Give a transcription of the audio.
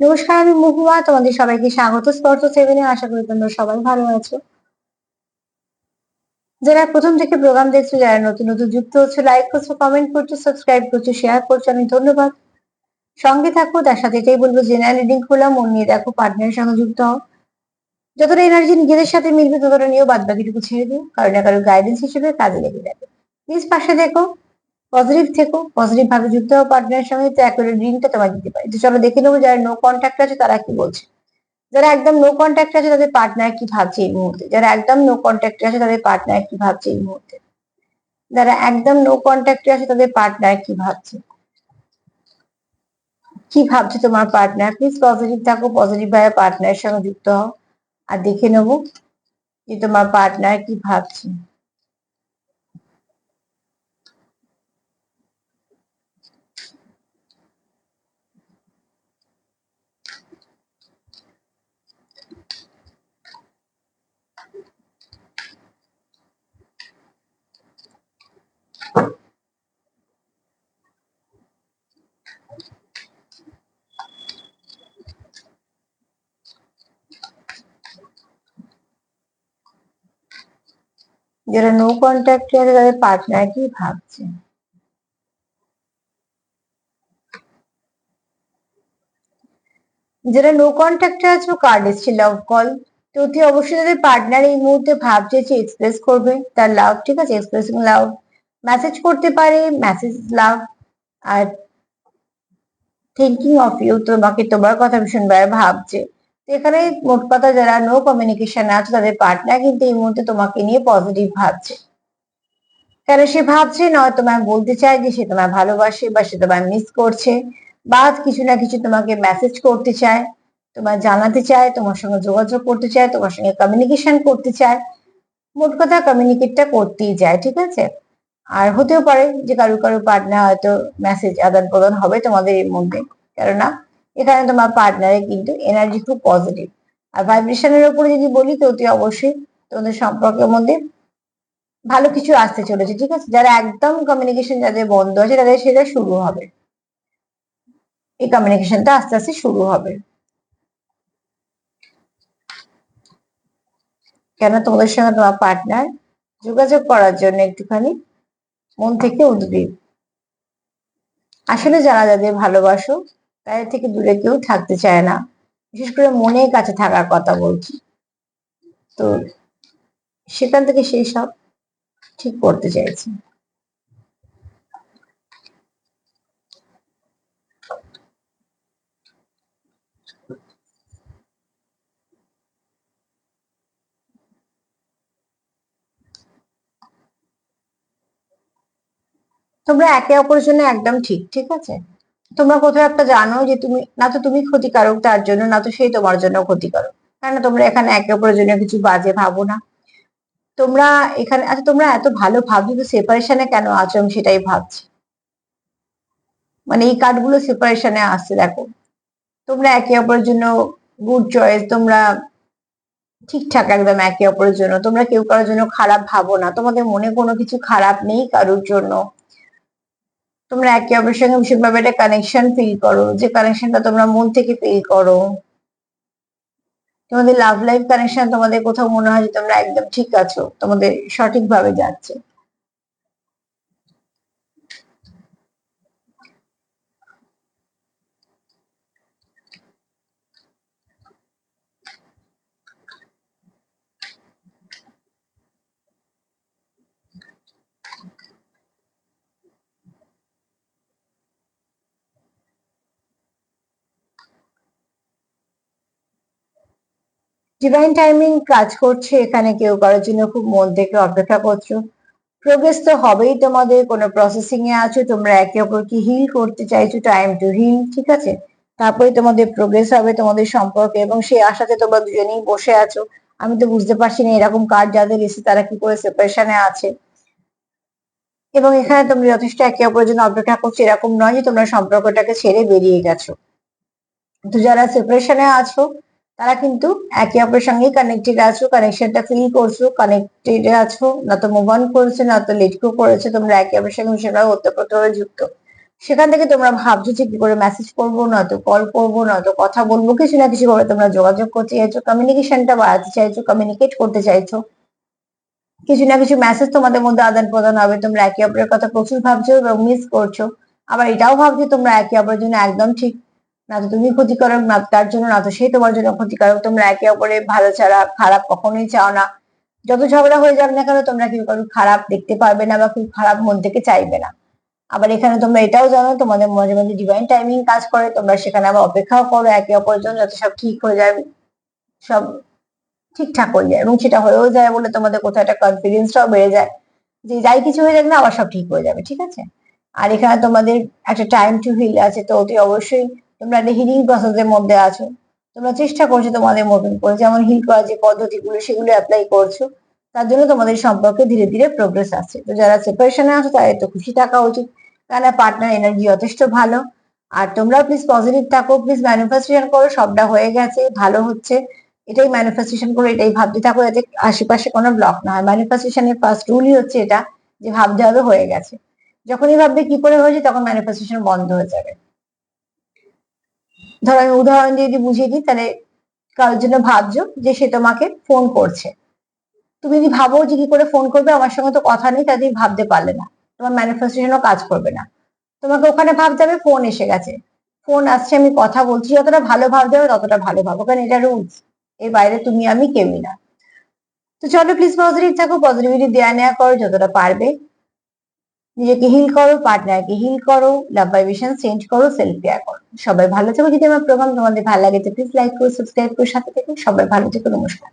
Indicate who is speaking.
Speaker 1: নমস্কার, আমি মহুয়া। তোমাদের সবাইকে স্বাগত। স্পর্শ সেভেনে আশা করি তোমরা সবাই ভালো আছো। যারা প্রথম থেকে প্রোগ্রাম দেখছ, যারা নতুন নতুন যুক্ত হচ্ছে লাইক করছ কমেন্ট করছ সাবস্ক্রাইব করছ শেয়ার করছ, আমি ধন্যবাদ। সঙ্গে থাকো, তার সাথে এটাই বলব জেনারেল রিডিং খোলাম, মন নিয়ে দেখো পার্টনারের সঙ্গে যুক্ত হও। যতটা এনার্জি নিজেদের সাথে মিলবে, ততটা নিয়েও বাদ বাকিটুকু ছেড়ে দিও কারণ না কারও গাইডেন্স হিসেবে কাজে লেগে যাবে। প্লিজ পাশে দেখো পজিটিভ থেকো পজিটিভ ভাবে যুক্ত হও পার্টনারের সঙ্গে তো অ্যাকুরেট রিডিংটা তোমার দিতে পারে। তো চলো দেখে নেব যারা নো কন্ট্যাক্ট আছে তারা কি বলছে। যারা একদম নো কন্ট্যাক্ট আছে তাদের পার্টনার কি ভাবছে এই মুহূর্তে? যারা একদম নো কন্ট্যাক্টে আছে তাদের পার্টনার কি ভাবছে এই মুহূর্তে? যারা একদম নো কন্ট্যাক্টে আছে তাদের পার্টনার কি ভাবছে? কি ভাবছে তোমার পার্টনার প্লিজ পজিটিভ থাকো পজিটিভ ভাবে পার্টনারের সঙ্গে যুক্ত হও। আর দেখে নেব যে তোমার পার্টনার কি ভাবছে। যারা নো কন্ট্যাক্টে আছে, তাদের পার্টনার কি ভাবছে? যারা নো কন্ট্যাক্টে আছো কার্ড এসছে লাভ কল তো অতি অবশ্যই তাদের পার্টনার এই মুহূর্তে ভাবছে যে এক্সপ্রেস করবে, তার লাভ ঠিক আছে? এক্সপ্রেসিং লাভ মেসেজ করতে পারে মেসেজ লাভ আর থিঙ্কিং অফ ইউ তোমাকে তোমার কথা ভীষণভাবে ভাবছে। এখানে মোট কথা যারা নো কমিউনিকেশন আছে তাদের পার্টনার কিন্তু এই মুহূর্তে তোমাকে নিয়ে পজিটিভ ভাবছে। কেন সে ভাবছে? নয় তোমায় বলতে চায় যে সে তোমায় ভালোবাসে বা সে তোমায় মিস করছে বা কিছু না কিছু তোমাকে মেসেজ করতে চায় তোমার জানাতে চায়, তোমার সঙ্গে যোগাযোগ করতে চায়, তোমার সঙ্গে কমিউনিকেশন করতে চায়। মোট কথা কমিউনিকেটটা করতেই যায়, ঠিক আছে? আর হতেও পারে যে কারও কারও পার্টনার হয়তো মেসেজ আদান প্রদান হবে তোমাদের এর মধ্যে কেননা এখানে তোমার পার্টনারে কিন্তু এনার্জি খুব পজিটিভ আর ভাইব্রেশনের উপরে যদি বলি তো অতি অবশ্যই তোমাদের সম্পর্কের মধ্যে ভালো কিছু আসতে চলেছে, ঠিক আছে? যারা একদম কমিউনিকেশন যাদের বন্ধ আছে, তাদের সেটা শুরু হবে। এই কমিউনিকেশনটা আস্তে আস্তে শুরু হবে। কেন তোমাদের সঙ্গে তোমার পার্টনার যোগাযোগ করার জন্য একটুখানি মন থেকে উদ্গ্রীব আসলে যারা যাদের ভালোবাসো তাদের থেকে দূরে কেউ থাকতে চায় না। বিশেষ করে মনের কাছে থাকার কথা বলছি। তো সেখান থেকে সেই সব ঠিক করতে চাইছি। তোমরা একে অপরের জন্য একদম ঠিক ঠিক আছে? তোমরা কোথাও একটা জানো যে তুমি, না তো তুমি ক্ষতিকারক তার জন্য, না তো সেই তোমার জন্য ক্ষতিকারক। কেন তোমরা এখানে একে অপরের জন্য কিছু বাজে ভাবো না। তোমরা এখানে আচ্ছা তোমরা এত ভালো ভাবছ তো সেপারেশনে কেন আছো? আমি সেটাই ভাবছি। মানে এই কার্ডগুলো সেপারেশনে আসছে দেখো। তোমরা একে অপরের জন্য গুড চয়েস তোমরা ঠিকঠাক একদম একে অপরের জন্য। তোমরা কেউ কারোর জন্য খারাপ ভাবো না। তোমাদের মনে কোনো কিছু খারাপ নেই কারোর জন্য। তোমরা একে অপরের সঙ্গে ভীষণভাবে একটা কানেকশন ফিল করো। যে কানেকশনটা তোমরা মন থেকে ফিল করো। তোমাদের লাভ লাইফ কানেকশন তোমাদের কোথাও মনে হয় যে তোমরা একদম ঠিক আছো, তোমাদের সঠিকভাবে যাচ্ছে। ডিভাইন টাইমিং কাজ করছে, এখানে কেউ কারোর জন্য খুব মন থেকে অপেক্ষা করছ। প্রোগ্রেস তো হবেই তোমাদের, কোনো প্রসেসিং এ আছো, তোমরা একে অপরকে হিল করতে চাইছো টাইম টু হিল ঠিক আছে? তারপরে তোমাদের প্রোগ্রেস হবে তোমাদের সম্পর্কে এবং সেই আশাতে তোমরা দুজনেই বসে আছো। আমি তো বুঝতে পারছি না এরকম কার্ড যাদের এসে তারা কি করে সেপারেশনে আছে। এবং এখানে তোমরা যথেষ্ট একে অপরের জন্য অপেক্ষা করছ, এরকম নয় যে তোমরা সম্পর্কটাকে ছেড়ে বেরিয়ে গেছো। তো যারা সেপারেশনে আছো তারা কিন্তু একে অপরের সঙ্গে কানেক্টেড আছো কানেকশনটা ফিল করছ কানেক্টেড আছো, না তো মুভ অন করেছ, না তো লেট গো করেছ, তোমরা একে অপরের সঙ্গে ভীষণভাবে ওতপ্রোতভাবে যুক্ত। সেখান থেকে তোমরা ভাবছ যে কি করে মেসেজ করব, না তো কল করব, না তো কথা বলব, কিছু না কিছু করে তোমরা যোগাযোগ করতে চাইছো কমিউনিকেশনটা বাড়াতে চাইছো কমিউনিকেট করতে চাইছো। কিছু না কিছু মেসেজ তোমাদের মধ্যে আদান প্রদান হবে, তোমরা একে অপরের কথা প্রচুর ভাবছ এবং মিস করছ। আবার এটাও ভাবছ তোমরা একে অপরের জন্য একদম ঠিক না তো তুমি ক্ষতিকারক, না তার জন্য না তো সে তোমার জন্য ক্ষতিকারক। তোমরা একে অপরের ভালো ছাড়া, খারাপ কখনোই চাও না। যত ঝগড়া হয়ে যাবে না কেন, তোমরা কেউ কারও খারাপ দেখতে পারবে না বা খুব খারাপ মন থেকে চাইবে না। আবার এখানে তোমরা এটাও জানো, তোমাদের মাঝে মাঝে ডিভাইন টাইমিং কাজ করে। তোমরা সেখানে আবার অপেক্ষাও করো, একে অপরের জন্য যাতে সব ঠিক হয়ে যায়, সব ঠিকঠাক হয়ে যায় এবং সেটা হয়েও যায় বলে তোমাদের কোথাও একটা কনফিডেন্সটাও বেড়ে যায়। যে যাই কিছু হয়ে যাক না, আবার সব ঠিক হয়ে যাবে, ঠিক আছে? আর এখানে তোমাদের একটা টাইম টু হিল আছে, তো অতি অবশ্যই তোমরা একটা হিলিং প্রসেসের মধ্যে আছো। তোমরা চেষ্টা করছ তোমাদের মতন করে, যেমন হিল করার যে পদ্ধতিগুলো, সেগুলো অ্যাপ্লাই করছ, তার জন্য তোমাদের সম্পর্কে ধীরে ধীরে প্রোগ্রেস আসছে। তো যারা সেপারেশনে আছো, তাদের তো খুশি থাকা উচিত। কারণ পার্টনার এনার্জি যথেষ্ট ভালো। আর তোমরা প্লিজ পজিটিভ থাকো প্লিজ ম্যানিফেস্টেশন করো, সবটা হয়ে গেছে, ভালো হচ্ছে। এটাই ম্যানিফেস্টেশন করো, এটাই ভাবতে থাকো, যাতে আশেপাশে কোনো ব্লক না হয়। ম্যানিফেস্টেশনের ফার্স্ট রুলই হচ্ছে এটা, যে ভাবতে হবে হয়ে গেছে। যখনই ভাববে কি করে হয়েছে, তখন ম্যানিফেস্টেশন বন্ধ হয়ে যাবে। ধরো আমি উদাহরণ দিয়ে যদি বুঝিয়ে দিই, তাহলে কারোর জন্য ভাবছ যে সে তোমাকে ফোন করছে। তুমি যদি ভাবো যে কি করে ফোন করবে, আমার সঙ্গে তো কথা নেই তাদের ভাবতে পারলে না। তোমার ম্যানিফেস্টেশনও কাজ করবে না। তোমাকে ওখানে ভাবতে হবে ফোন এসে গেছে। ফোন আসছে, আমি কথা বলছি, যতটা ভালো ভাবতে হবে, ততটা ভালো ভাবো। কারণ এটা রুলস এর বাইরে তুমি, আমি কেউই না। তো চলো প্লিজ পজিটিভ থাকো পজিটিভিটি দেয়া নেওয়া করো, যতটা পারবে। নিজেকে হিল করো পার্টনারকে হিল করো লাভ ভাইব্রেশন চেঞ্জ করো সেলফ কেয়ার করো। সবাই ভালো থাকো। যদি আমার প্রোগ্রাম তোমাদের ভালো লাগে তো প্লিজ লাইক করো সাবস্ক্রাইব করো, সাথে থেকে। সবাই ভালো থেকো। নমস্কার।